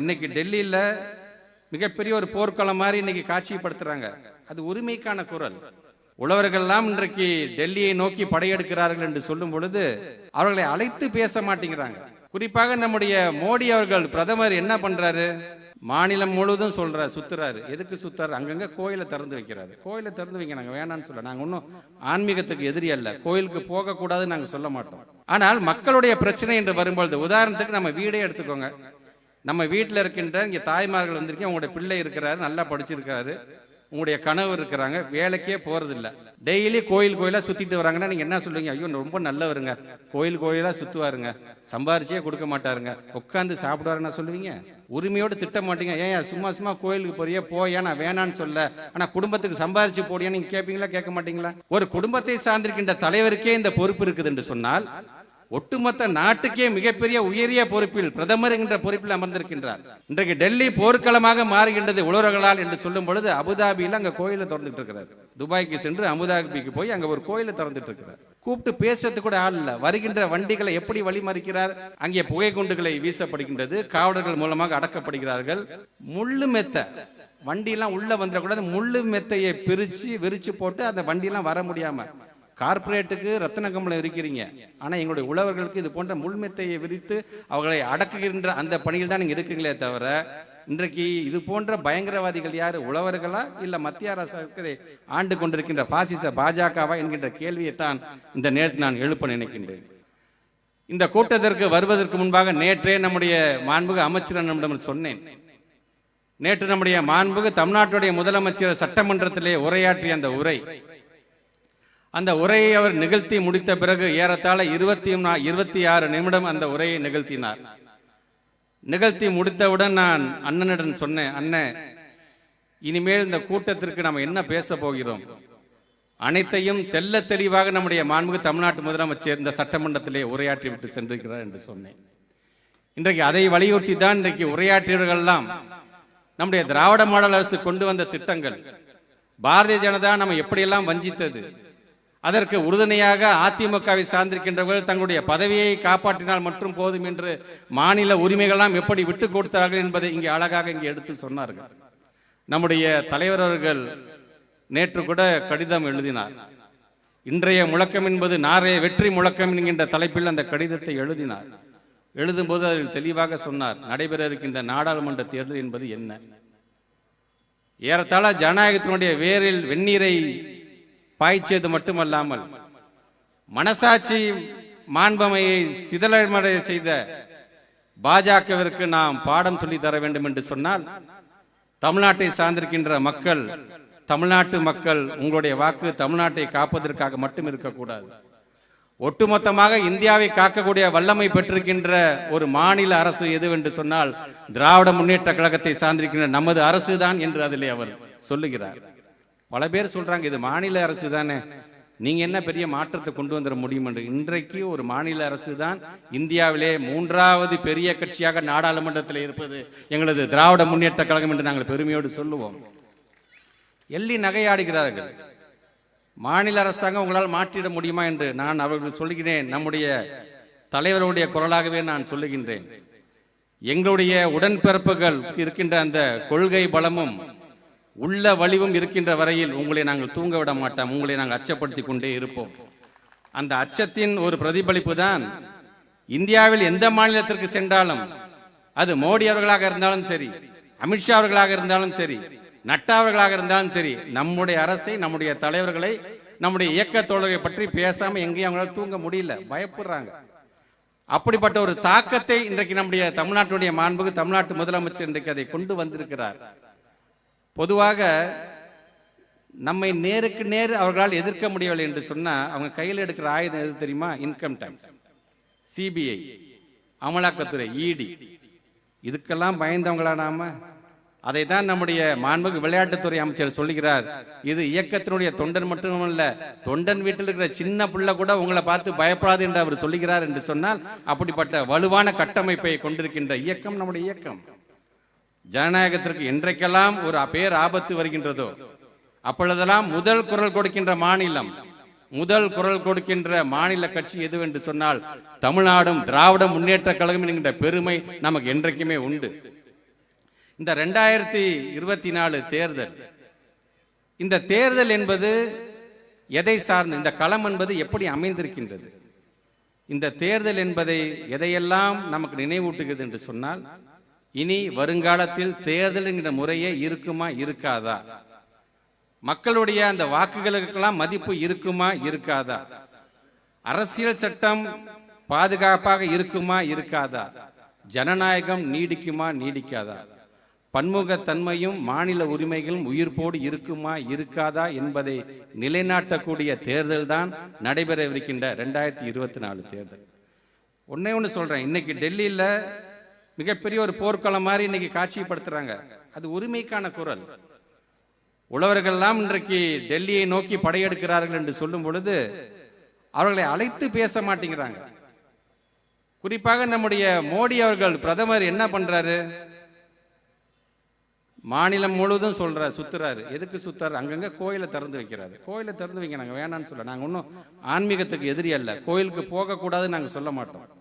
இன்னைக்கு டெல்லியில மிகப்பெரிய ஒரு போர்க்களம் மாதிரி இன்னைக்கு காட்சிப்படுத்துறாங்க. அது உரிமைக்கான குரல். உழவர்கள்லாம் இன்றைக்கு டெல்லியை நோக்கி படையெடுக்கிறார்கள் என்று சொல்லும் பொழுது அவர்களை அழைத்து பேச மாட்டேங்கிறாங்க. குறிப்பாக நம்முடைய மோடி அவர்கள் பிரதமர் என்ன பண்றாரு? மாநிலம் முழுவதும் சொல்றாரு சுத்துறாரு. எதுக்கு சுத்துறாரு? அங்கங்க கோயிலை திறந்து வைக்கிறாரு. கோயிலை திறந்து வைங்க நாங்க வேணாம்னு சொல்ல. நாங்க ஒன்றும் ஆன்மீகத்துக்கு எதிரி அல்ல. கோயிலுக்கு போகக்கூடாதுன்னு நாங்க சொல்ல மாட்டோம். ஆனால் மக்களுடைய பிரச்சனை என்று வரும்பொழுது உதாரணத்துக்கு நம்ம வீடே எடுத்துக்கோங்க. நம்ம வீட்டில் இருக்கின்ற இங்கே தாய்மார்கள் வந்திருக்கீங்க உங்களுடைய பிள்ளை இருக்கிறாரு நல்லா படிச்சிருக்காரு உங்களுடைய கனவு இருக்கிறாங்க வேலைக்கே போகிறதில்ல டெய்லி கோயில் கோயிலாக சுற்றிட்டு வராங்கன்னா நீங்கள் என்ன சொல்லுவீங்க? ஐயோ ரொம்ப நல்லவருங்க. கோயில் கோயிலாக சுற்றுவாருங்க சம்பாரிச்சே கொடுக்க மாட்டாருங்க. உட்காந்து சாப்பிடுவாருன்னா சொல்லுவீங்க? உரிமையோடு திட்ட மாட்டீங்க. ஏன் சும்மா சும்மா கோயிலுக்கு போறியே? போயா? நான் வேணான்னு சொல்ல. ஆனால் குடும்பத்துக்கு சம்பாரிச்சு போடியா நீங்கள் கேட்பீங்களா கேட்க மாட்டீங்களா? ஒரு குடும்பத்தை சார்ந்திருக்கின்ற தலைவருக்கே இந்த பொறுப்பு இருக்குது என்று சொன்னால் ஒட்டுமொத்த நாட்டுக்கே மிகப்பெரிய உயரிய பொறுப்பில் பிரதமர் என்ற பொறுப்பில் அமர்ந்திருக்கின்றார். இன்றைக்கு டெல்லி போர்க்களமாக மாறுகின்றது உழவர்களால் என்று சொல்லும் பொழுது அபுதாபியில் அங்க கோயில திறந்துட்டு இருக்கிறார். துபாய்க்கு சென்று அபுதாபிக்கு போய் அங்க ஒரு கோயிலை திறந்துட்டு இருக்கிறார். கூப்பிட்டு பேசுறது கூட ஆள் இல்ல. வருகின்ற வண்டிகளை எப்படி வழிமறிக்கிறார்? அங்கே புகை குண்டுகளை வீசப்படுகின்றது. காவலர்கள் மூலமாக அடக்கப்படுகிறார்கள். முள்ளு மெத்த. வண்டியெல்லாம் உள்ள வந்துடக்கூடாது. முள்ளு மெத்தையை பிரிச்சு விரிச்சு போட்டு அந்த வண்டியெல்லாம் வர முடியாம கார்ப்பரேட்டுக்கு ரத்தன கம்பளம் இருக்கிறீங்க. ஆனால் எங்களுடைய உழவர்களுக்கு இது போன்ற முள்மெத்தையை விரித்து அவர்களை அடக்குகின்ற அந்த பணியில் தான் நீங்கள் இருக்கீங்களே தவிர இன்றைக்கு இது போன்ற பயங்கரவாதிகள் யார்? உழவர்களா? இல்லை மத்திய அரசு ஆண்டு கொண்டிருக்கின்ற பாசிச பாஜகவா என்கின்ற கேள்வியைத்தான் இந்த நேரத்தில் நான் எழுப்ப நினைக்கின்றேன். இந்த கூட்டத்திற்கு வருவதற்கு முன்பாக நேற்றே நம்முடைய மாண்புக அமைச்சர் நம்மிடம் சொன்னேன். நேற்று நம்முடைய மாண்புக தமிழ்நாட்டுடைய முதலமைச்சர் சட்டமன்றத்திலே உரையாற்றிய அந்த உரை அந்த உரையை அவர் நிகழ்த்தி முடித்த பிறகு ஏறத்தாழ இருபத்தி இருபத்தி ஆறு நிமிடம் அந்த உரையை நிகழ்த்தினார். நிகழ்த்தி முடித்தவுடன் நான் அண்ணனிடம் சொன்னேன் அண்ணன் இனிமேல் இந்த கூட்டத்திற்கு நம்ம என்ன பேச போகிறோம்? அனைத்தையும் தெல்ல தெளிவாக நம்முடைய மாண்புகு தமிழ்நாட்டு முதலமைச்சர் இந்த சட்டமன்றத்திலே உரையாற்றி விட்டு சென்றிருக்கிறார் என்று சொன்னேன். இன்றைக்கு அதை வலியுறுத்தி தான் இன்றைக்கு உரையாற்றியவர்கள்லாம் நம்முடைய திராவிட மாடல் அரசு கொண்டு வந்த திட்டங்கள் பாரதிய ஜனதா நம்ம எப்படியெல்லாம் வஞ்சித்தது அதற்கு உறுதுணையாக அதிமுகவை சார்ந்திருக்கின்றவர்கள் தங்களுடைய பதவியை காப்பாற்றினால் மட்டும் போதும் என்று மாநில உரிமைகள்லாம் எப்படி விட்டு கொடுத்தார்கள் என்பதை இங்கே அழகாக இங்கே எடுத்து சொன்னார்கள். நம்முடைய தலைவர் அவர்கள் நேற்று கூட கடிதம் எழுதினார். இன்றைய முழக்கம் என்பது நாரே வெற்றி முழக்கம் என்கின்ற தலைப்பில் அந்த கடிதத்தை எழுதினார். எழுதும்போது அதில் தெளிவாக சொன்னார் நடைபெற இருக்கின்ற நாடாளுமன்ற தேர்தல் என்பது என்ன? ஏறத்தாழ ஜனநாயகத்தினுடைய வேரில் வெந்நீரை பாய்ச்சியது மட்டுமல்லாமல் மனசாட்சி மாண்பமையை சிதலமடை செய்த பாஜகவிற்கு நாம் பாடம் சொல்லி தர வேண்டும் என்று சொன்னால் தமிழ்நாட்டை சார்ந்திருக்கின்ற மக்கள் தமிழ்நாட்டு மக்கள் உங்களுடைய வாக்கு தமிழ்நாட்டை காப்பதற்காக மட்டும் இருக்கக்கூடாது. ஒட்டுமொத்தமாக இந்தியாவை காக்கக்கூடிய வல்லமை பெற்றிருக்கின்ற ஒரு மாநில அரசு எதுவென்று சொன்னால் திராவிட முன்னேற்ற கழகத்தை சார்ந்திருக்கின்ற நமது அரசு தான் என்று அதிலே அவர் சொல்லுகிறார். பல பேர் சொல்றாங்க இது மாநில அரசு தானே. நீங்க என்ன பெரிய மாற்றத்தை கொண்டு வந்துட முடியும் என்று இன்றைக்கு ஒரு மாநில அரசு தான் இந்தியாவிலே மூன்றாவது பெரிய கட்சியாக நாடாளுமன்றத்தில் இருப்பது எங்களது திராவிட முன்னேற்ற கழகம் என்று நாங்கள் பெருமையோடு சொல்லுவோம். எள்ளி நகையாடுகிறார்கள். மாநில அரசாங்கம் உங்களால் மாற்றிட முடியுமா என்று நான் அவர்கள் சொல்லுகிறேன். நம்முடைய தலைவருடைய குரலாகவே நான் சொல்லுகின்றேன். எங்களுடைய உடன்பிறப்புகள் இருக்கின்ற அந்த கொள்கை பலமும் உள்ள வலிவும் இருக்கின்ற வரையில் உங்களை நாங்கள் தூங்க விட மாட்டோம். உங்களை நாங்கள் அச்சப்படுத்தி கொண்டே இருப்போம். அந்த அச்சத்தின் ஒரு பிரதிபலிப்பு தான் இந்தியாவில் எந்த மாநிலத்திற்கு சென்றாலும் அது மோடி அவர்களாக இருந்தாலும் சரி அமித்ஷா அவர்களாக இருந்தாலும் சரி நட்டா அவர்களாக இருந்தாலும் சரி நம்முடைய அரசை நம்முடைய தலைவர்களை நம்முடைய இயக்க தோழரை பற்றி பேசாமல் எங்கேயும் அவங்களால தூங்க முடியல. பயப்படுறாங்க. அப்படிப்பட்ட ஒரு தாக்கத்தை இன்றைக்கு நம்முடைய தமிழ்நாட்டுடைய மாண்புக்கு தமிழ்நாட்டு முதலமைச்சர் இன்றைக்கு அதை கொண்டு வந்திருக்கிறார். பொதுவாக நம்மை நேருக்கு நேர் அவர்களால் எதிர்க்க முடியவில்லை என்று சொன்னால் அவங்க கையில் எடுக்கிற ஆயுதம் எது தெரியுமா? இன்கம் டேக்ஸ் சிபிஐ அமலாக்கத்துறை இடி இதுக்கெல்லாம் பயந்தவங்களா நாம? அதை தான் நம்முடைய மாண்புக்கு விளையாட்டுத்துறை அமைச்சர் சொல்லுகிறார். இது இயக்கத்தினுடைய தொண்டன் மட்டுமல்ல தொண்டன் வீட்டில் இருக்கிற சின்ன பிள்ளை கூட உங்களை பார்த்து பயப்படாது என்று அவர் சொல்லுகிறார் என்று சொன்னால் அப்படிப்பட்ட வலுவான கட்டமைப்பை கொண்டிருக்கின்ற இயக்கம் நம்முடைய இயக்கம். ஜனநாயகத்திற்கு என்றைக்கெல்லாம் ஒரு பேர் ஆபத்து வருகின்றதோ? அப்பொழுதெல்லாம் முதல் குரல் கொடுக்கின்ற மாநிலம் முதல் குரல் கொடுக்கின்ற மாநில கட்சி எதுவென்று சொன்னால் தமிழ்நாடும் திராவிட முன்னேற்ற கழகம் என்கின்ற பெருமை நமக்கு என்றைக்குமே உண்டு. இந்த ரெண்டாயிரத்தி இருபத்தி நாலு தேர்தல் இந்த தேர்தல் என்பது எதை சார்ந்து இந்த களம் என்பது எப்படி அமைந்திருக்கின்றது? இந்த தேர்தல் என்பதை எதையெல்லாம் நமக்கு நினைவூட்டுகிறது என்று சொன்னால் இனி வருங்காலத்தில் தேர்தல் என்கிற முறையே இருக்குமா இருக்காதா? மக்களுடைய அந்த வாக்குகளுக்கெல்லாம் மதிப்பு இருக்குமா இருக்காதா? அரசியல் சட்டம் பாதுகாப்பாக இருக்குமா இருக்காதா? ஜனநாயகம் நீடிக்குமா நீடிக்காதா? பன்முகத்தன்மையும் மாநில உரிமைகளும் உயிர்ப்போடு இருக்குமா இருக்காதா என்பதை நிலைநாட்டக்கூடிய தேர்தல் தான் நடைபெறவிருக்கின்ற ரெண்டாயிரத்தி இருபத்தி நாலு தேர்தல். ஒன்னே ஒன்று சொல்கிறேன் இன்னைக்கு டெல்லியில் மிகப்பெரிய ஒரு போர்க்களம் மாதிரி இன்னைக்கு காட்சிப்படுத்துறாங்க. அது உரிமைக்கான குரல். உழவர்கள்லாம் இன்றைக்கு டெல்லியை நோக்கி படையெடுக்கிறார்கள் என்று சொல்லும் பொழுது அவர்களை அழைத்து பேச மாட்டேங்கிறாங்க. குறிப்பாக நம்முடைய மோடி அவர்கள் பிரதமர் என்ன பண்றாரு? மாநிலம் முழுவதும் சொல்றாரு சுத்துறாரு. எதுக்கு சுத்துறாரு? அங்கங்க கோயிலை திறந்து வைக்கிறாரு. கோயிலை திறந்து வைக்க நாங்க வேணாம்னு சொல்ல. நாங்க ஒன்றும் ஆன்மீகத்துக்கு எதிரி அல்ல. கோயிலுக்கு போகக்கூடாதுன்னு நாங்க சொல்ல மாட்டோம்.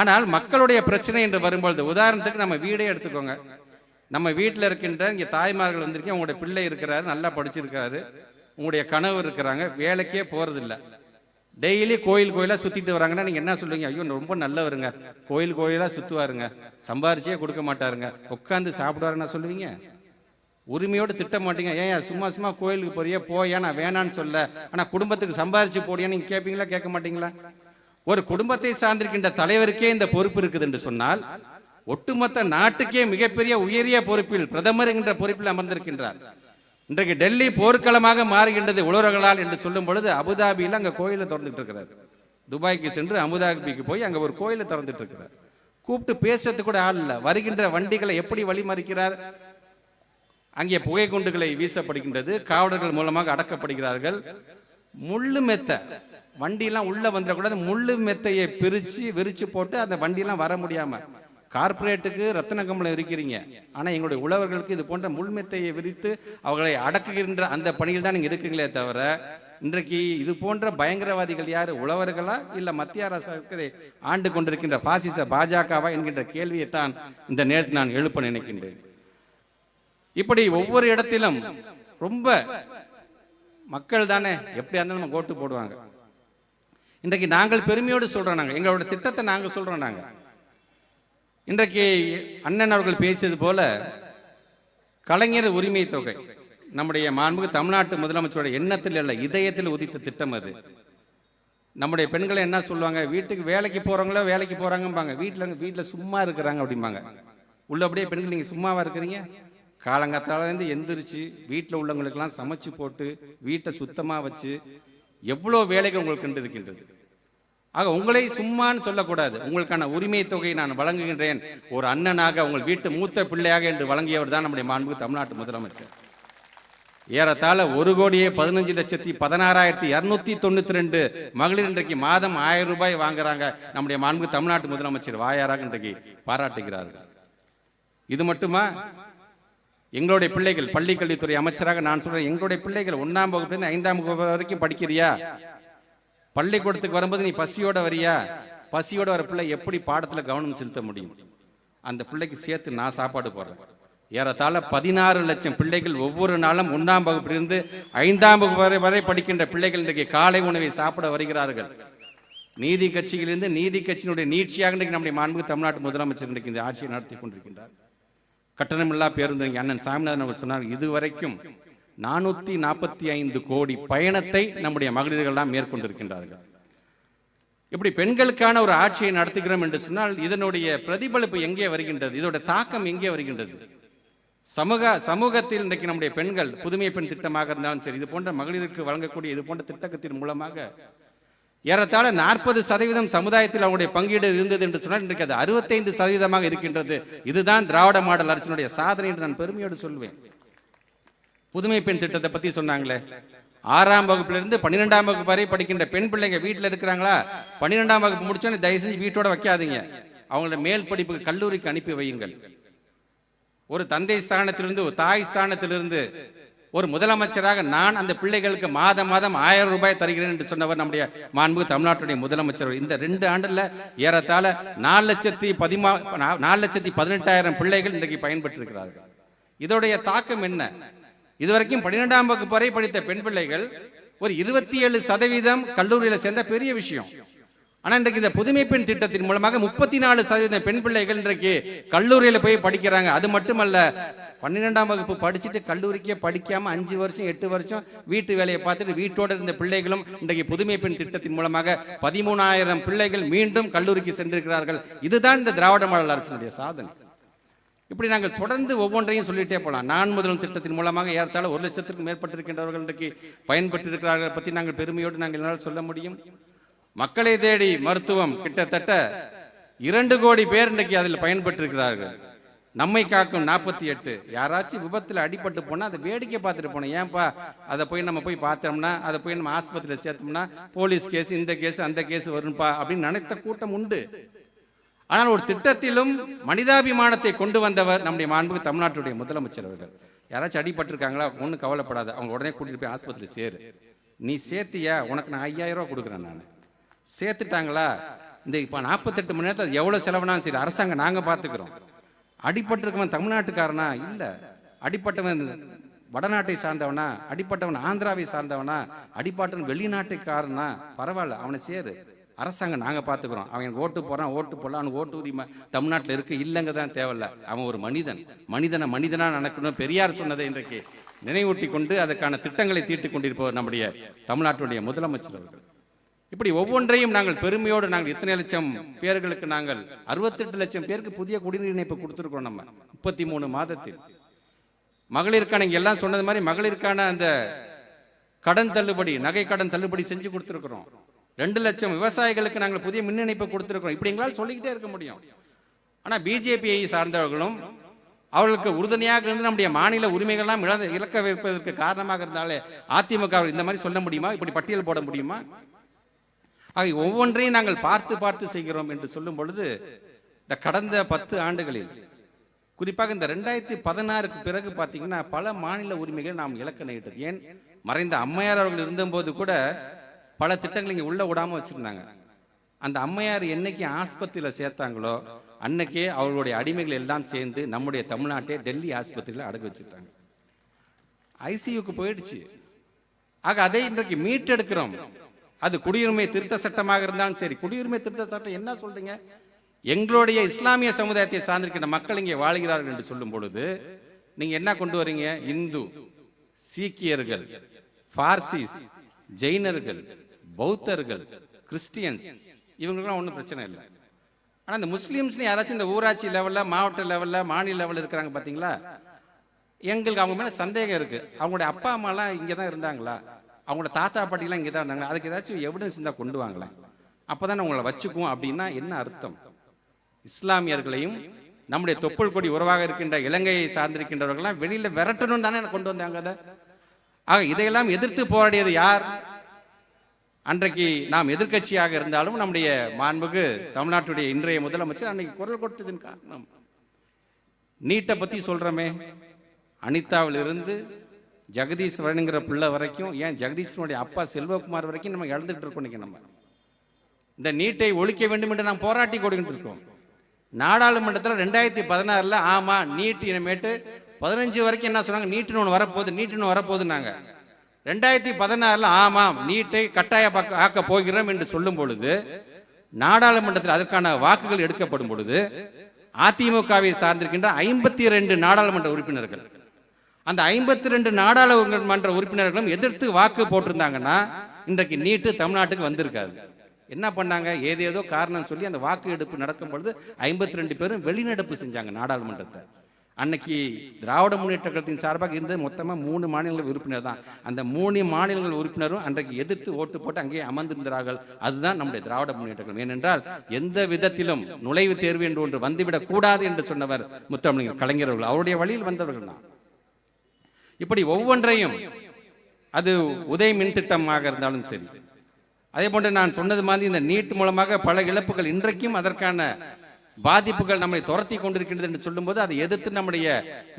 ஆனால் மக்களுடைய பிரச்சனை என்று வரும்பொழுது உதாரணத்துக்கு நம்ம வீடே எடுத்துக்கோங்க. நம்ம வீட்டில் இருக்கின்ற இங்கே தாய்மார்கள் வந்திருக்கீங்க உங்களுடைய பிள்ளை இருக்கிறாரு நல்லா படிச்சிருக்காரு உங்களுடைய கனவு இருக்கிறாங்க வேலைக்கே போகிறதில்ல டெய்லி கோயில் கோயிலாக சுற்றிட்டு வராங்கன்னா நீங்கள் என்ன சொல்லுவீங்க? ஐயோ ரொம்ப நல்லவருங்க. கோயில் கோயிலாக சுற்றுவாருங்க சம்பாரிச்சே கொடுக்க மாட்டாருங்க. உட்காந்து சாப்பிடுவாருன்னா சொல்லுவீங்க? உரிமையோடு திட்ட மாட்டீங்க. ஏன் சும்மா சும்மா கோயிலுக்கு போறியே? போயா நான் வேணான்னு சொல்ல. ஆனால் குடும்பத்துக்கு சம்பாரிச்சு போடியா நீங்கள் கேட்பீங்களா கேட்க மாட்டீங்களா? ஒரு குடும்பத்தை சார்ந்திருக்கின்ற தலைவருக்கே இந்த பொறுப்பு இருக்குது என்று சொன்னால் ஒட்டுமொத்த நாட்டுக்கே மிகப்பெரிய உயரிய பொறுப்பில் பிரதமர் என்ற பொறுப்பில் அமர்ந்திருக்கின்றார். இன்றைக்கு டெல்லி போர்க்களமாக மாறுகின்றது உழவர்களால் என்று சொல்லும் பொழுது அபுதாபியில் அங்கே கோயிலை திறந்துட்டு இருக்கிறார். துபாய்க்கு சென்று அபுதாபிக்கு போய் அங்கே ஒரு கோயிலை திறந்துட்டு இருக்கிறார். கூப்பிட்டு பேசுறதுக்கு கூட ஆள் இல்லை. வருகின்ற வண்டிகளை எப்படி வழிமறிக்கிறார்? அங்கே புகை குண்டுகளை வீசப்படுகின்றது. காவலர்கள் மூலமாக அடக்கப்படுகிறார்கள். முள்ளு மெத்த வண்டியெல்லாம் உள்ளே வந்துடக்கூடாது. முள்ளு மெத்தையை பிரித்து விரித்து போட்டு அந்த வண்டியெல்லாம் வர முடியாமல் கார்ப்பரேட்டுக்கு ரத்தன கம்பளம் இருக்கிறீங்க. ஆனால் எங்களுடைய உழவர்களுக்கு இது போன்ற முள்மெத்தையை விரித்து அவர்களை அடக்குகின்ற அந்த பணியில் தான் நீங்கள் இருக்கீங்களே தவிர இன்றைக்கு இது போன்ற பயங்கரவாதிகள் யார்? உழவர்களா? இல்லை மத்திய அரசு ஆண்டு கொண்டிருக்கின்ற பாசிச பாஜகவா என்கின்ற கேள்வியை தான் இந்த நேரத்தில் நான் எழுப்ப நினைக்கின்றேன். இப்படி ஒவ்வொரு இடத்திலும் ரொம்ப மக்கள் தானே எப்படியா இருந்தாலும் நம்ம ஓட்டு போடுவாங்க. இன்றைக்கு நாங்கள் பெருமையோடு சொல்கிறோம் நாங்கள் எங்களோட திட்டத்தை நாங்கள் சொல்கிறோம் நாங்கள் இன்றைக்கு அண்ணன் அவர்கள் பேசியது போல கலைஞர் உரிமை தொகை. நம்முடைய மாண்புக்கு தமிழ்நாட்டு முதலமைச்சருடைய எண்ணத்தில் இல்லை இதயத்தில் உதித்த திட்டம் அது. நம்முடைய பெண்களை என்ன சொல்லுவாங்க? வீட்டுக்கு வேலைக்கு போறவங்களோ வேலைக்கு போறாங்கம்பாங்க. வீட்டில் வீட்டில் சும்மா இருக்கிறாங்க அப்படிம்பாங்க. உள்ள அப்படியே பெண்கள் நீங்க சும்மாவா இருக்கிறீங்க? காலங்காத்தாலேருந்து எந்திரிச்சு வீட்டில் உள்ளவங்களுக்கெல்லாம் சமைச்சு போட்டு வீட்டை சுத்தமாக வச்சு எவ்வளோ வேலைகள் உங்களுக்கு இருக்கின்றது? ஆக உங்களை சும்மான்னு சொல்லக்கூடாது. உங்களுக்கான உரிமை தொகையை நான் வழங்குகின்றேன். ஒரு அண்ணனாக உங்கள் வீட்டு மூத்த பிள்ளையாக என்று வழங்கியவர் தான் நம்முடைய மாண்பு தமிழ்நாட்டு முதலமைச்சர். ஏறத்தாழ ஒரு கோடியே பதினஞ்சு லட்சத்தி பதினாறாயிரத்தி இரநூத்தி தொண்ணூத்தி ரெண்டு மகளிர் இன்றைக்கு மாதம் ஆயிரம் ரூபாய் வாங்குறாங்க நம்முடைய மாண்பு தமிழ்நாட்டு முதலமைச்சர் வாயாராக இன்றைக்கு பாராட்டுகிறார்கள். இது மட்டுமா? எங்களுடைய பிள்ளைகள் பள்ளி கல்வித்துறை அமைச்சராக நான் சொல்றேன் எங்களுடைய பிள்ளைகள் ஒன்றாம் வகுப்புலேருந்து ஐந்தாம் வகுப்பு வரைக்கும் படிக்கிறியா? பள்ளிக்கூடத்துக்கு வரும்போது நீ பசியோட வரியா? பசியோட வர பிள்ளை எப்படி பாடத்துல கவனம் செலுத்த முடியும்? அந்த பிள்ளைக்கு சேர்த்து நான் சாப்பாடு போடுறேன். ஏறத்தாழ பதினாறு லட்சம் பிள்ளைகள் ஒவ்வொரு நாளும் ஒன்றாம் வகுப்பிலிருந்து ஐந்தாம் வகுப்பு வரை வரை படிக்கின்ற பிள்ளைகள் இன்றைக்கு காலை உணவை சாப்பிட வருகிறார்கள். நீதி கட்சியிலிருந்து நீதி கட்சியினுடைய நீட்சியாக இன்றைக்கு நம்முடைய மாண்பு தமிழ்நாட்டு முதலமைச்சர் இன்றைக்கு இந்த ஆட்சியை நடத்தி கொண்டிருக்கின்றார். கட்டணமில்லா பேருந்து அண்ணன் சாமிநாதன் அவர்கள் சொன்னார் இதுவரைக்கும் நானூத்தி நாற்பத்தி ஐந்து கோடி பயணத்தை நம்முடைய மகளிர்கள்லாம் மேற்கொண்டிருக்கின்றார்கள். இப்படி பெண்களுக்கான ஒரு ஆட்சியை நடத்துகிறோம் என்று சொன்னால் இதனுடைய பிரதிபலிப்பு எங்கே வருகின்றது? இதோட தாக்கம் எங்கே வருகின்றது? சமூக சமூகத்தில் இன்றைக்கு நம்முடைய பெண்கள் புதுமை பெண் திட்டமாக இருந்தாலும் சரி இது போன்ற மகளிருக்கு வழங்கக்கூடிய இது போன்ற திட்டத்தின் மூலமாக ஏறத்தாழ நாற்பது சதவீதம் சமுதாயத்தில் அவருடைய பங்கீடு இருந்தது என்று சொன்னால் இன்றைக்கு அது அறுபத்தைந்து சதவீதமாக இருக்கின்றது. இதுதான் திராவிட மாடல் அரசினுடைய சாதனை என்று நான் பெருமையோடு சொல்வேன். புதுமை பெண் திட்டத்தை பத்தி சொன்னாங்களே. ஆறாம் வகுப்புல இருந்து பன்னிரெண்டாம் வகுப்பு வரை படிக்கின்ற பெண் பிள்ளைங்க வீட்டில் இருக்கிறாங்களா? பன்னிரெண்டாம் வகுப்பு முடிச்சோன்னு தயவு செஞ்சு வீட்டோட வைக்காதீங்க. அவங்களோட மேல் படிப்புக்கு கல்லூரிக்கு அனுப்பி வையுங்கள். ஒரு தந்தை ஸ்தானத்திலிருந்து ஒரு தாய் ஸ்தானத்திலிருந்து ஒரு முதலமைச்சராக நான் அந்த பிள்ளைகளுக்கு மாதம் மாதம் ஆயிரம் ரூபாய் தருகிறேன் என்று சொன்னவர் நம்முடைய மாண்பு தமிழ்நாட்டுடைய முதலமைச்சர். இந்த ரெண்டு ஆண்டுல ஏறத்தாழ நாலு லட்சத்தி பதிமா நாலு லட்சத்தி பதினெட்டாயிரம் பிள்ளைகள் இன்றைக்கு பயன்பெற்றிருக்கிறார்கள். இதோடைய தாக்கம் என்ன? இதுவரைக்கும் பன்னிரெண்டாம் வகுப்பு வரை படித்த பெண் பிள்ளைகள் ஒரு இருபத்தி ஏழு சதவீதம் கல்லூரியில சேர்ந்த பெரிய விஷயம். ஆனா இன்றைக்கு இந்த புதுமை பெண் திட்டத்தின் மூலமாக முப்பத்தி நாலு சதவீதம் பெண் பிள்ளைகள் இன்றைக்கு கல்லூரியில போய் படிக்கிறாங்க. அது மட்டுமல்ல பன்னிரெண்டாம் வகுப்பு படிச்சுட்டு கல்லூரிக்கே படிக்காம அஞ்சு வருஷம் எட்டு வருஷம் வீட்டு வேலையை பார்த்துட்டு வீட்டோட இருந்த பிள்ளைகளும் இன்றைக்கு புதுமை பெண் திட்டத்தின் மூலமாக பதிமூணாயிரம் பிள்ளைகள் மீண்டும் கல்லூரிக்கு சென்றிருக்கிறார்கள். இதுதான் இந்த திராவிட மாடல் அரசினுடைய சாதனை. இப்படி நாங்கள் தொடர்ந்து ஒவ்வொன்றையும் சொல்லிட்டே போகலாம் நான் முதலும் திட்டத்தின் மூலமாக ஏறத்தாழ ஒரு லட்சத்திற்கும் மேற்பட்டிருக்கின்றவர்கள் இன்றைக்கு பயன்பெற்றிருக்கிறார்கள். பற்றி நாங்கள் பெருமையோடு நாங்கள் என்னால் சொல்ல முடியும். மக்களை தேடி மருத்துவம் கிட்டத்தட்ட இரண்டு கோடி பேர் இன்றைக்கு அதில் பயன்பட்டிருக்கிறார்கள் நம்மை காக்கும் நாற்பத்தி எட்டு. யாராச்சும் விபத்தில் அடிபட்டு போனால் அதை வேடிக்கை பார்த்துட்டு போனோம் ஏன்பா? அதை போய் நம்ம போய் பார்த்தோம்னா அதை போய் நம்ம ஆஸ்பத்திரியில் சேர்த்தோம்னா போலீஸ் கேஸ் இந்த கேஸ் அந்த கேஸ் வரும்பா அப்படின்னு நினைத்த கூட்டம் உண்டு. ஆனால் ஒரு திட்டத்திலும் மனிதாபிமானத்தை கொண்டு வந்தவர் நம்முடைய மாண்புக்கு தமிழ்நாட்டுடைய முதலமைச்சர் அவர்கள். யாராச்சும் அடிபட்டிருக்காங்களா? ஒன்றும் கவலைப்படாத. அவங்க உடனே கூட்டிட்டு போய் ஆஸ்பத்திரி சேரு. நீ சேர்த்தியா? உனக்கு நான் ஐயாயிரம் ரூபா கொடுக்குறேன் நான். சேர்த்துட்டாங்களா? இந்த இப்போ நாற்பத்தெட்டு மணி நேரத்தில் அது எவ்வளோ செலவுனாலும் சரி அரசாங்கம் நாங்கள் பார்த்துக்கிறோம் அடிபட்டிருக்கவன் தமிழ்நாட்டுக்காரனா? இல்லை. அடிப்பட்டவன் வடநாட்டை சார்ந்தவனா? அடிப்பட்டவன் ஆந்திராவை சார்ந்தவனா? அடிப்பட்டவன் வெளிநாட்டுக்காரனா? பரவாயில்ல அவனை சேரு. அரசாங்கம் நாங்கள் பார்த்துக்குறோம் அவன் ஓட்டு போகிறான் ஓட்டு போடலாம் அவனுக்கு ஓட்டு உரிமை தமிழ்நாட்டில் இருக்கு இல்லைங்க தான் தேவையில்ல. அவன் ஒரு மனிதன். மனிதனை மனிதனாக நடக்கணும். பெரியார் சொன்னதை இன்றைக்கு நினைவூட்டி கொண்டு அதற்கான திட்டங்களை தீட்டிக் கொண்டிருப்பவர் நம்முடைய தமிழ்நாட்டுடைய முதலமைச்சர் அவர்கள். இப்படி ஒவ்வொன்றையும் நாங்கள் பெருமையோடு நாங்கள் இத்தனை லட்சம் பேர்களுக்கு நாங்கள் அறுபத்தெட்டு லட்சம் பேருக்கு புதிய குடிநீர் இணைப்பு கொடுத்துருக்கோம் நம்ம. முப்பத்தி மூணு மாதத்தில். மகளிருக்கான இங்க எல்லாம் சொன்னது மாதிரி மகளிருக்கான அந்த கடன் தள்ளுபடி நகை கடன் தள்ளுபடி செஞ்சு கொடுத்துருக்குறோம். ரெண்டு லட்சம் விவசாயிகளுக்கு நாங்கள் புதிய மின் இணைப்பு கொடுத்துருக்கோம் இப்படி எங்களால் சொல்லிக்கிட்டே இருக்க முடியும். ஆனால் பிஜேபியை சார்ந்தவர்களும் அவர்களுக்கு உறுதுணையாக இருந்து நம்முடைய மாநில உரிமைகள்லாம் இழந்து இழக்க வைப்பதற்கு காரணமாக இருந்தாலே அதிமுக இந்த மாதிரி சொல்ல முடியுமா? இப்படி பட்டியல் போட முடியுமா? ஆகை ஒவ்வொன்றையும் நாங்கள் பார்த்து பார்த்து செய்கிறோம் என்று சொல்லும் பொழுது இந்த கடந்த பத்து ஆண்டுகளில் குறிப்பாக இந்த ரெண்டாயிரத்தி பதினாறுக்கு பிறகு பார்த்தீங்கன்னா பல மாநில உரிமைகள் நாம் இலக்க நேரிட்டது. ஏன்? மறைந்த அம்மையார் அவர்கள் இருந்தபோது கூட பல திட்டங்கள் இங்கே உள்ள விடாமல் வச்சுருந்தாங்க. அந்த அம்மையார் என்னைக்கு ஆஸ்பத்திரியில் சேர்த்தாங்களோ அன்னைக்கே அவர்களுடைய அடிமைகள் எல்லாம் சேர்ந்து நம்முடைய தமிழ்நாட்டை டெல்லி ஆஸ்பத்திரியில் அடகு வச்சுட்டாங்க. ஐசியூக்கு போயிடுச்சு. ஆக அதை இன்றைக்கு மீட்டெடுக்கிறோம். அது குடியுரிமை திருத்த சட்டமாக இருந்தாலும் சரி. குடியுரிமை திருத்த சட்டம் என்ன சொல்றீங்க? எங்களுடைய இஸ்லாமிய சமுதாயத்தை சார்ந்திருக்கின்ற மக்கள் இங்கே வாழ்கிறார்கள் என்று சொல்லும் பொழுது நீங்க என்ன கொண்டு வரீங்க? இந்து சீக்கியர்கள் பார்சிஸ் ஜெயினர்கள் பௌத்தர்கள் கிறிஸ்டியன்ஸ் இவங்களுக்குலாம் ஒன்றும் பிரச்சனை இல்லை. ஆனால் இந்த முஸ்லீம்ஸ்னு யாராச்சும் இந்த ஊராட்சி லெவலில் மாவட்ட லெவலில் மாநில லெவலில் இருக்கிறாங்க பார்த்தீங்களா எங்களுக்கு அவங்க மேலே சந்தேகம் இருக்குது அவங்களுடைய அப்பா அம்மாலாம் இங்கே தான் இருந்தாங்களா? அவங்களோட தாத்தா பாட்டிலாம் இங்கே தான் இருந்தாங்க. அதுக்கு ஏதாச்சும் எவிடன்ஸ் இருந்தால் கொண்டு வாங்களேன் அப்போ தான் உங்களை வச்சுக்குவோம் அப்படின்னா என்ன அர்த்தம்? இஸ்லாமியர்களையும் நம்முடைய தொப்புள் கொடி உறவாக இருக்கின்ற இலங்கையை சார்ந்திருக்கின்றவர்கள்லாம் வெளியில் விரட்டணும் தானே கொண்டு வந்தாங்க அதை. ஆக இதையெல்லாம் எதிர்த்து போராடியது யார்? அன்றைக்கு நாம் எதிர்க்கட்சியாக இருந்தாலும் நம்முடைய மாண்புக்கு தமிழ்நாட்டுடைய இன்றைய முதலமைச்சர் அன்னைக்கு குரல் கொடுத்ததின் காரணம். நீட்டை பற்றி சொல்கிறோமே அனிதாவிலிருந்து ஜெகதீஸ்வரனுங்கிற பிள்ளை வரைக்கும் ஏன் ஜெகதீஸ்வரனுடைய அப்பா செல்வகுமார் வரைக்கும் நம்ம இழந்துட்டு இருக்கோம் இன்னைக்கு நம்ம. இந்த நீட்டை ஒழிக்க வேண்டும் என்று நாம் போராட்டி கொடுக்கிட்டு இருக்கோம். நாடாளுமன்றத்தில் ரெண்டாயிரத்தி பதினாறில் ஆமாம் நீட் இனிமேட்டு பதினஞ்சு வரைக்கும் என்ன சொன்னாங்க? நீட்டுன்னு ஒன்று வரப்போகுது நீட்டுன்னு வரப்போகுதுன்னாங்க. ரெண்டாயிரத்தி பதினாறில் ஆமாம் நீட்டை கட்டாய ஆக்க போகிறோம் என்று சொல்லும் பொழுது நாடாளுமன்றத்தில் அதற்கான வாக்குகள் எடுக்கப்படும் பொழுது அதிமுகவை சார்ந்திருக்கின்ற ஐம்பத்தி ரெண்டு நாடாளுமன்ற உறுப்பினர்கள் அந்த ஐம்பத்தி ரெண்டு நாடாளுமன்ற உறுப்பினர்களும் எதிர்த்து வாக்கு போட்டிருந்தாங்கன்னா இன்றைக்கு நீட்டு தமிழ்நாட்டுக்கு வந்திருக்காது. என்ன பண்ணாங்க? ஏதேதோ காரணம் சொல்லி அந்த வாக்கு எடுப்பு நடக்கும் பொழுது ஐம்பத்தி ரெண்டு பேரும் வெளிநடப்பு செஞ்சாங்க நாடாளுமன்றத்தை. அன்னைக்கு திராவிட முன்னேற்ற கழகத்தின் சார்பாக இருந்தது மொத்தமாக மூணு மாநிலங்கள் உறுப்பினர் தான். அந்த மூணு மாநிலங்கள் உறுப்பினரும் அன்றைக்கு எதிர்த்து ஓட்டு போட்டு அங்கேயே அமர்ந்திருந்தார்கள். அதுதான் நம்முடைய திராவிட முன்னேற்ற கழகம். ஏனென்றால் எந்த விதத்திலும் நுழைவுத் தேர்வு என்று ஒன்று வந்துவிடக் கூடாது என்று சொன்னவர் முத்தமிழர் கலைஞர்கள் அவருடைய வழியில் வந்தவர்கள் தான். இப்படி ஒவ்வொன்றையும் அது உதய மின் திட்டமாக இருந்தாலும் சரி. அதே போன்று நான் சொன்னது மாதிரி இந்த நீட் மூலமாக பல இழப்புகள் இன்றைக்கும் அதற்கான பாதிப்புகள் நம்மை துரத்தி கொண்டிருக்கின்றது என்று சொல்லும்போது அதை எதிர்த்து நம்முடைய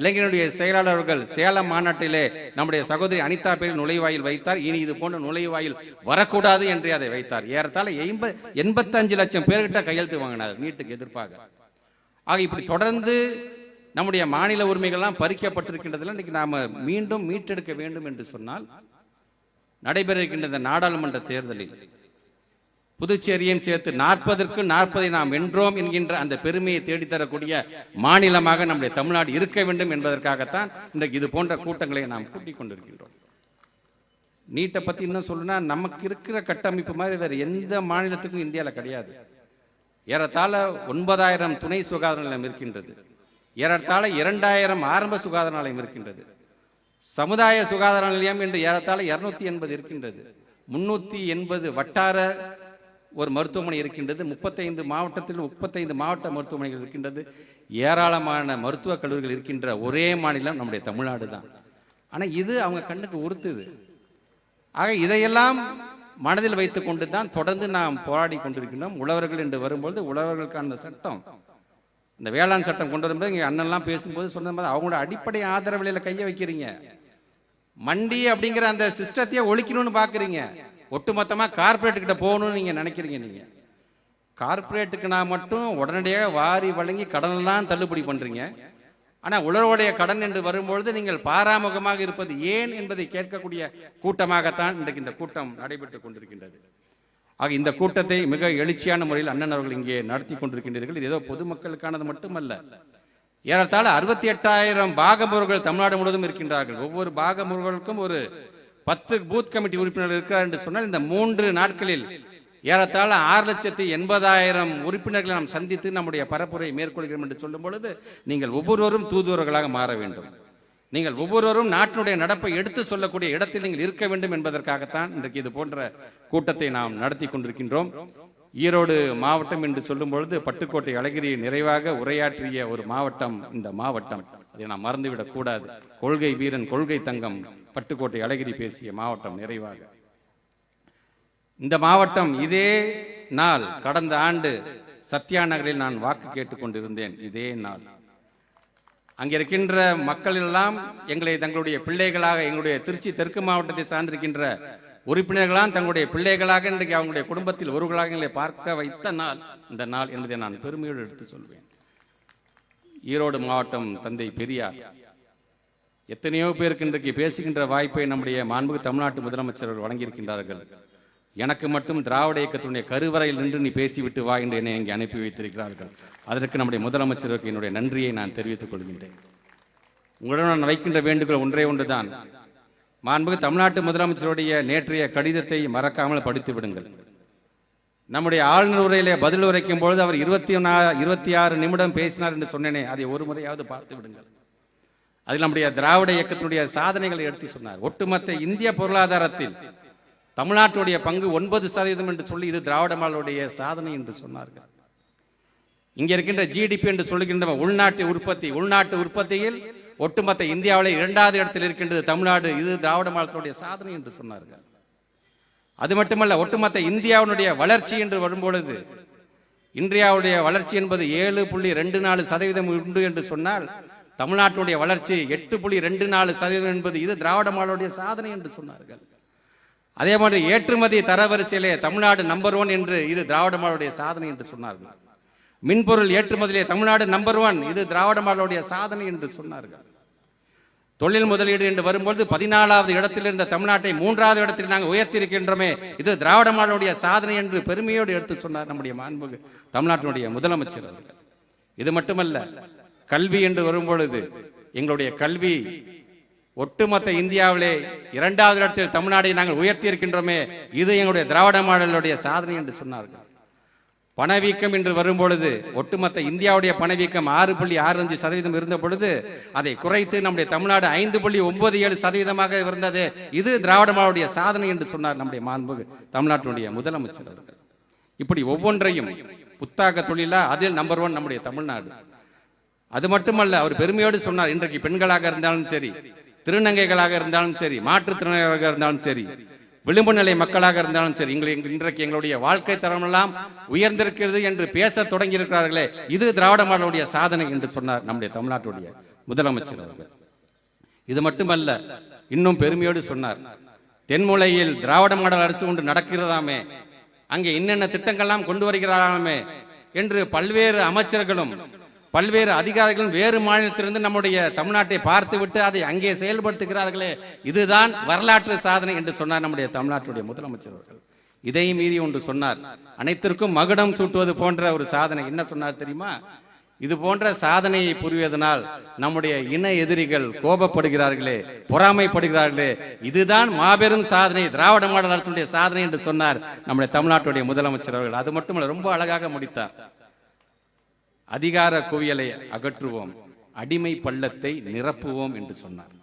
இளைஞனுடைய செயலாளர்கள் சேலம் மாநாட்டிலே நம்முடைய சகோதரி அனிதா பேர் நுழைவாயில் வைத்தார். இனி இது போன்ற நுழைவாயில் வரக்கூடாது என்று அதை வைத்தார். ஏறத்தாழ எண்ப எண்பத்தஞ்சு லட்சம் பேர்கிட்ட கையெழுத்து வாங்கினார் நீட்டுக்கு எதிர்ப்பாக. ஆக இப்படி தொடர்ந்து நம்முடைய மாநில உரிமைகள்லாம் பறிக்கப்பட்டிருக்கின்றதுல இன்னைக்கு நாம் மீண்டும் மீட்டெடுக்க வேண்டும் என்று சொன்னால் நடைபெற இருக்கின்ற இந்த நாடாளுமன்ற தேர்தலில் புதுச்சேரியும் சேர்த்து நாற்பதற்கு நாற்பதை நாம் வென்றோம் என்கின்ற அந்த பெருமையை தேடித்தரக்கூடிய மாநிலமாக நம்முடைய தமிழ்நாடு இருக்க வேண்டும் என்பதற்காகத்தான் இன்றைக்கு இது போன்ற கூட்டங்களை நாம் கூட்டிக் கொண்டிருக்கின்றோம். நீட்டை பற்றி இன்னும் சொல்லணும்னா நமக்கு இருக்கிற கட்டமைப்பு மாதிரி வேறு எந்த மாநிலத்துக்கும் இந்தியாவில் கிடையாது. ஏறத்தாழ ஒன்பதாயிரம் துணை சுகாதார நிலையம் இருக்கின்றது. ஏறத்தாழ இரண்டாயிரம் ஆரம்ப சுகாதார நிலையம் இருக்கின்றது. சமுதாய சுகாதார நிலையம் என்று ஏறத்தாழ இருநூத்தி எண்பது இருக்கின்றது. முன்னூத்தி எண்பது வட்டார ஒரு மருத்துவமனை இருக்கின்றது. முப்பத்தைந்து மாவட்டத்தில் முப்பத்தைந்து மாவட்ட மருத்துவமனைகள் இருக்கின்றது. ஏராளமான மருத்துவக் கல்லூரிகள் இருக்கின்ற ஒரே மாநிலம் நம்முடைய தமிழ்நாடு தான். ஆனால் இது அவங்க கண்ணுக்கு உறுத்துது. ஆக இதையெல்லாம் மனதில் வைத்துக் கொண்டு தான் தொடர்ந்து நாம் போராடி கொண்டிருக்கின்றோம். உழவர்கள் என்று வரும்பொழுது உழவர்களுக்கான சட்டம். இந்த வேளாண் சட்டம் கொண்டு வரும்போது இங்கே அண்ணன்லாம் பேசும்போது சொன்ன மாதிரி அவங்களோட அடிப்படை ஆதரவிலையில் கையை வைக்கிறீங்க. மண்டி அப்படிங்கிற அந்த சிஸ்டத்தையே ஒழிக்கணும்னு பார்க்குறீங்க ஒட்டுமொத்தமாக கார்ப்பரேட் கிட்ட போகணும்னு நீங்கள் நினைக்கிறீங்க நீங்க. நான் மட்டும் உடனடியாக வாரி வழங்கி கடனெல்லாம் தள்ளுபடி பண்ணுறீங்க ஆனால் உழவருடைய கடன் என்று வரும்பொழுது நீங்கள் பாராமுகமாக இருப்பது ஏன் என்பதை கேட்கக்கூடிய கூட்டமாகத்தான் இன்றைக்கு இந்த கூட்டம் நடைபெற்றுக் கொண்டிருக்கின்றது. ஆக இந்த கூட்டத்தை மிக எழுச்சியான முறையில் அண்ணன் அவர்கள் இங்கே நடத்தி கொண்டிருக்கின்றீர்கள். இது ஏதோ பொதுமக்களுக்கானது மட்டுமல்ல. ஏறத்தாழ அறுபத்தி எட்டாயிரம் பாகமுருகர்கள் தமிழ்நாடு முழுவதும் இருக்கின்றார்கள். ஒவ்வொரு பாகமுருகளுக்கும் ஒரு பத்து பூத் கமிட்டி உறுப்பினர் இருக்கிறார் என்று சொன்னால் இந்த மூன்று நாட்களில் ஏறத்தாழ ஆறு லட்சத்தி எண்பதாயிரம் உறுப்பினர்களை நாம் சந்தித்து நம்முடைய பரப்புரை மேற்கொள்கிறோம் என்று சொல்லும் பொழுது நீங்கள் ஒவ்வொருவரும் தூதுவர்களாக மாற வேண்டும். நீங்கள் ஒவ்வொருவரும் நாட்டினுடைய நடப்பை எடுத்து சொல்லக்கூடிய இடத்தில் நீங்கள் இருக்க வேண்டும் என்பதற்காகத்தான் இன்றைக்கு இது போன்ற கூட்டத்தை நாம் நடத்தி கொண்டிருக்கின்றோம். ஈரோடு மாவட்டம் என்று சொல்லும் பொழுது பட்டுக்கோட்டை அழகிரி நிறைவாக உரையாற்றிய ஒரு மாவட்டம் இந்த மாவட்டம். அதை நாம் மறந்துவிடக் கூடாது. கொள்கை வீரன் கொள்கை தங்கம் பட்டுக்கோட்டை அழகிரி பேசிய மாவட்டம் நிறைவாக. இந்த மாவட்டம் இதே நாள் கடந்த ஆண்டு சத்யா நகரில் நான் வாக்கு கேட்டுக்கொண்டிருந்தேன் இதே நாள். அங்கே இருக்கின்ற மக்கள் எல்லாம் எங்களை தங்களுடைய பிள்ளைகளாக எங்களுடைய திருச்சி தெற்கு மாவட்டத்தை சார்ந்திருக்கின்ற உறுப்பினர்களாம் தங்களுடைய பிள்ளைகளாக இன்றைக்கு அவங்களுடைய குடும்பத்தில் ஒருவர்களாக எங்களை பார்க்க வைத்த நாள் இந்த நாள் என்பதை நான் பெருமையோடு எடுத்து சொல்வேன். ஈரோடு மாவட்டம் தந்தை பெரியார். எத்தனையோ பேருக்கு இன்றைக்கு பேசுகின்ற வாய்ப்பை நம்முடைய மாண்புக்கு தமிழ்நாட்டு முதலமைச்சர் வழங்கியிருக்கின்றார்கள். எனக்கு மட்டும் திராவிட இயக்கத்தினுடைய கருவறையில் நின்று நீ பேசிவிட்டு வா என்று என்னை இங்கே அனுப்பி வைத்திருக்கிறார்கள். அதற்கு நம்முடைய முதலமைச்சருக்கு என்னுடைய நன்றியை நான் தெரிவித்துக் கொள்கின்றேன். உங்களிடம் நான் வைக்கின்ற வேண்டுகோள் ஒன்றே ஒன்றுதான். மாண்பு தமிழ்நாட்டு முதலமைச்சருடைய நேற்றைய கடிதத்தை மறக்காமல் படித்து விடுங்கள். நம்முடைய ஆளுநர் உரையிலே பதில் உரைக்கும் பொழுது அவர் இருபத்தி இருபத்தி ஆறு நிமிடம் பேசினார் என்று சொன்னேனே அதை ஒரு முறையாவது பார்த்து விடுங்கள். அதில் நம்முடைய திராவிட இயக்கத்தினுடைய சாதனைகளை எடுத்து சொன்னார். ஒட்டுமொத்த இந்திய பொருளாதாரத்தில் தமிழ்நாட்டுடைய பங்கு ஒன்பது சதவீதம் என்று சொல்லி இது திராவிட மாடலுடைய சாதனை என்று சொன்னார்கள். இங்கே இருக்கின்ற ஜிடிபி என்று சொல்லுகின்ற உள்நாட்டு உற்பத்தி உள்நாட்டு உற்பத்தியில் ஒட்டுமொத்த இந்தியாவிலே இரண்டாவது இடத்தில் இருக்கின்றது தமிழ்நாடு. இது திராவிட மாடலுடைய சாதனை என்று சொன்னார்கள். அது மட்டுமல்ல ஒட்டுமொத்த இந்தியாவினுடைய வளர்ச்சி என்று வரும்பொழுது இந்தியாவுடைய வளர்ச்சி என்பது ஏழு புள்ளி ரெண்டு நாலு சதவீதம் உண்டு என்று சொன்னால் தமிழ்நாட்டுடைய வளர்ச்சி எட்டு புள்ளி ரெண்டு நாலு சதவீதம் என்பது இது திராவிட மாடலுடைய சாதனை என்று சொன்னார்கள். அதே மாதிரி ஏற்றுமதி தரவரிசையிலே தமிழ்நாடு நம்பர் ஒன் என்று இது திராவிட மாடலுடைய சாதனை என்று சொன்னார்கள். மின்பொருள் ஏற்றுமதியிலே தமிழ்நாடு நம்பர் ஒன் இது திராவிட மாடலுடைய சாதனை என்று சொன்னார்கள். தொழில் முதலீடு என்று வரும்பொழுது பதினாலாவது இடத்தில் இருந்த தமிழ்நாட்டை மூன்றாவது இடத்தில் நாங்கள் உயர்த்தியிருக்கின்றோமே இது திராவிட மாடலுடைய சாதனை என்று பெருமையோடு எடுத்து சொன்னார் நம்முடைய மாண்புகு தமிழ்நாட்டினுடைய முதலமைச்சர் இது மட்டுமல்ல கல்வி என்று வரும்பொழுது எங்களுடைய கல்வி ஒட்டுமொத்த இந்தியாவிலே இரண்டாவது இடத்தில் தமிழ்நாடை நாங்கள் உயர்த்தி இருக்கின்றோமே இது எங்களுடைய திராவிட மாடலுடைய சாதனை என்று சொன்னார்கள். பணவீக்கம் என்று வரும்பொழுது ஒட்டுமொத்த இந்தியாவுடைய பணவீக்கம் ஆறு புள்ளி ஆறு அஞ்சு சதவீதம் இருந்த பொழுது அதை குறைத்து நம்முடைய தமிழ்நாடு ஐந்து புள்ளி ஒன்பது ஏழு சதவீதமாக இருந்தது இது திராவிட மாடலுடைய சாதனை என்று சொன்னார் நம்முடைய மாண்பு தமிழ்நாட்டினுடைய முதலமைச்சர் அவர்கள். இப்படி ஒவ்வொன்றையும் புத்தாக்க தொழிலா அதில் நம்பர் ஒன் நம்முடைய தமிழ்நாடு. அது மட்டுமல்ல அவர் பெருமையோடு சொன்னார் இன்றைக்கு பெண்களாக இருந்தாலும் சரி திருநங்கைகளாக இருந்தாலும் சரி மாற்றுத்திறனாளிகளாக இருந்தாலும் சரி விளிம்பு நிலை மக்களாக இருந்தாலும் சரி எங்களை இன்றைக்கு எங்களுடைய வாழ்க்கை தரமெல்லாம் உயர்ந்திருக்கிறது என்று பேச தொடங்கி இருக்கிறார்களே இது திராவிட மாடலுடைய சாதனை என்று சொன்னார் நம்முடைய தமிழ்நாட்டுடைய முதலமைச்சர் அவர்கள். இது மட்டுமல்ல இன்னும் பெருமையோடு சொன்னார் தென்முலையில் திராவிட மாடல் அரசு ஒன்று நடக்கிறதாமே அங்கே என்னென்ன திட்டங்கள்லாம் கொண்டு வருகிறாராமே என்று பல்வேறு அமைச்சர்களும் பல்வேறு அதிகாரிகளும் வேறு மாநிலத்திலிருந்து நம்முடைய தமிழ்நாட்டை பார்த்துவிட்டு அதை அங்கே செயல்படுத்துகிறார்களே. இதுதான் வரலாற்று சாதனை என்று சொன்னார் நம்முடைய தமிழ்நாட்டுடைய முதலமைச்சர் அவர்கள். இதை மீறி ஒன்று சொன்னார். அனைத்திற்கும் மகுடம் சூட்டுவது போன்ற ஒரு சாதனை. என்ன சொன்னார் தெரியுமா? இது போன்ற சாதனையை புரிவதனால் நம்முடைய இன எதிரிகள் கோபப்படுகிறார்களே பொறாமைப்படுகிறார்களே. இதுதான் மாபெரும் சாதனை திராவிட மாடல் அரசுடைய சாதனை என்று சொன்னார் நம்முடைய தமிழ்நாட்டுடைய முதலமைச்சர் அவர்கள். அது மட்டுமல்ல ரொம்ப அழகாக முடித்தார். அதிகார குவியலை அகற்றுவோம். அடிமை பள்ளத்தை நிரப்புவோம் என்று சொன்னார்.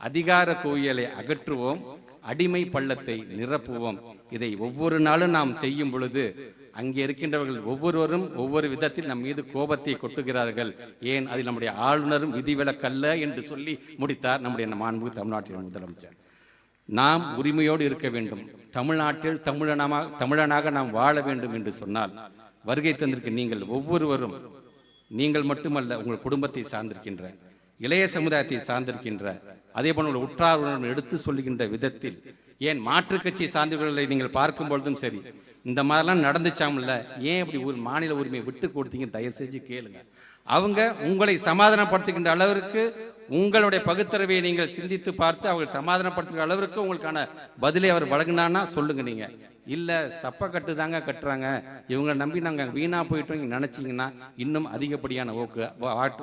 அதிகார குவியலை அகற்றுவோம். அடிமை பள்ளத்தை நிரப்புவோம். இதை ஒவ்வொரு நாளும் நாம் செய்யும் பொழுது அங்கே இருக்கின்றவர்கள் ஒவ்வொருவரும் ஒவ்வொரு விதத்தில் நம் மீது கோபத்தை கொட்டுகிறார்கள். ஏன்? அதில் நம்முடைய ஆளுநரும் விதிவிலக்கல்ல என்று சொல்லி முடித்தார் நம்முடைய மாண்பு தமிழ்நாட்டின் முதலமைச்சர். நாம் உரிமையோடு இருக்க வேண்டும். தமிழ்நாட்டில் தமிழனமாக தமிழனாக நாம் வாழ வேண்டும் என்று சொன்னால் வருகை தந்திருக்க நீங்கள் ஒவ்வொருவரும் நீங்கள் மட்டுமல்ல உங்கள் குடும்பத்தை சார்ந்திருக்கின்ற இளைய சமுதாயத்தை சார்ந்திருக்கின்ற அதே போல உங்கள் உற்றார் உணர்வு எடுத்து சொல்லுகின்ற விதத்தில் ஏன் மாற்றுக் கட்சி சார்ந்தவர்களை நீங்கள் பார்க்கும் பொழுதும் சரி இந்த மாதிரிலாம் நடந்துச்சாமில்ல ஏன் இப்படி ஒரு மாநில உரிமையை விட்டு கொடுத்தீங்க தயவு செஞ்சு கேளுங்க. அவங்க உங்களை சமாதானப்படுத்துகின்ற அளவிற்கு உங்களுடைய பகுத்தறிவை நீங்கள் சிந்தித்து பார்த்து அவர்கள் சமாதானப்படுத்துகிற அளவிற்கு உங்களுக்கான பதிலை அவர் வழங்கினான்னா சொல்லுங்க நீங்க. இல்லை சப்பை கட்டு தாங்க கட்டுறாங்க. இவங்களை நம்பி நாங்கள் வீணாக போயிட்டோம். நினச்சிங்கன்னா இன்னும் அதிகப்படியான ஓக்கு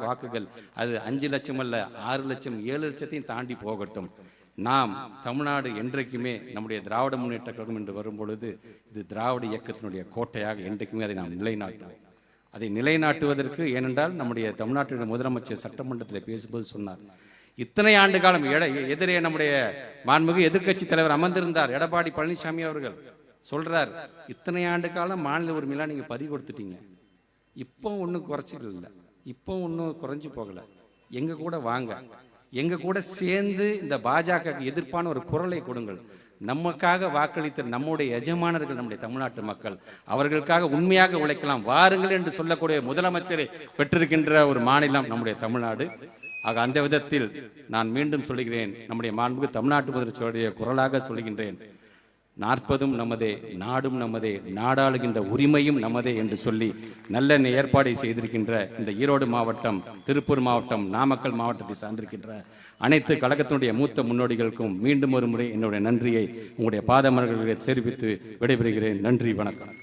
வாக்குகள். அது அஞ்சு லட்சம் அல்ல ஆறு லட்சம் ஏழு லட்சத்தையும் தாண்டி போகட்டும். நாம் தமிழ்நாடு என்றைக்குமே நம்முடைய திராவிட முன்னேற்ற கழகம் என்று வரும்பொழுது இது திராவிட இயக்கத்தினுடைய கோட்டையாக என்றைக்குமே அதை நாம் நிலைநாட்டுவோம். அதை நிலைநாட்டுவதற்கு ஏனென்றால் நம்முடைய தமிழ்நாட்டுடைய முதலமைச்சர் சட்டமன்றத்தில் பேசும்போது சொன்னார் இத்தனை ஆண்டு காலம் எதிரே நம்முடைய மாண்புமிகு எதிர்க்கட்சி தலைவர் அமர்ந்திருந்தார் எடப்பாடி பழனிசாமி அவர்கள். சொல்றார் இத்தனை ஆண்டு காலம் மாநில உரிமையெல்லாம் நீங்கள் பறி கொடுத்துட்டீங்க. இப்போ ஒன்றும் குறைச்சிக்கல இல்லை. இப்போ ஒன்றும் குறைஞ்சு போகலை. எங்கள் கூட வாங்க. எங்கள் கூட சேர்ந்து இந்த பாஜக எதிர்ப்பான ஒரு குரலை கொடுங்கள். நமக்காக வாக்களித்த நம்முடைய எஜமானர்கள் நம்முடைய தமிழ்நாட்டு மக்கள் அவர்களுக்காக உண்மையாக உழைக்கலாம் வாருங்கள் என்று சொல்லக்கூடிய முதலமைச்சரை பெற்றிருக்கின்ற ஒரு மாநிலம் நம்முடைய தமிழ்நாடு. ஆக அந்த விதத்தில் நான் மீண்டும் சொல்லுகிறேன் நம்முடைய மாண்புக்கு தமிழ்நாட்டு முதலமைச்சருடைய குரலாக சொல்லுகின்றேன். நாற்பதும் நமதே நாடும் நமதே நாடாளுகின்ற உரிமையும் நமதே என்று சொல்லி நல்ல ஏற்பாடை செய்திருக்கின்ற இந்த ஈரோடு மாவட்டம் திருப்பூர் மாவட்டம் நாமக்கல் மாவட்டத்தை சார்ந்திருக்கின்ற அனைத்து கழகத்தினுடைய மூத்த முன்னோடிகளுக்கும் மீண்டும் ஒரு முறை என்னுடைய நன்றியை உங்களுடைய பாதமர்களுக்கு தெரிவித்து விடைபெறுகிறேன். நன்றி வணக்கம்.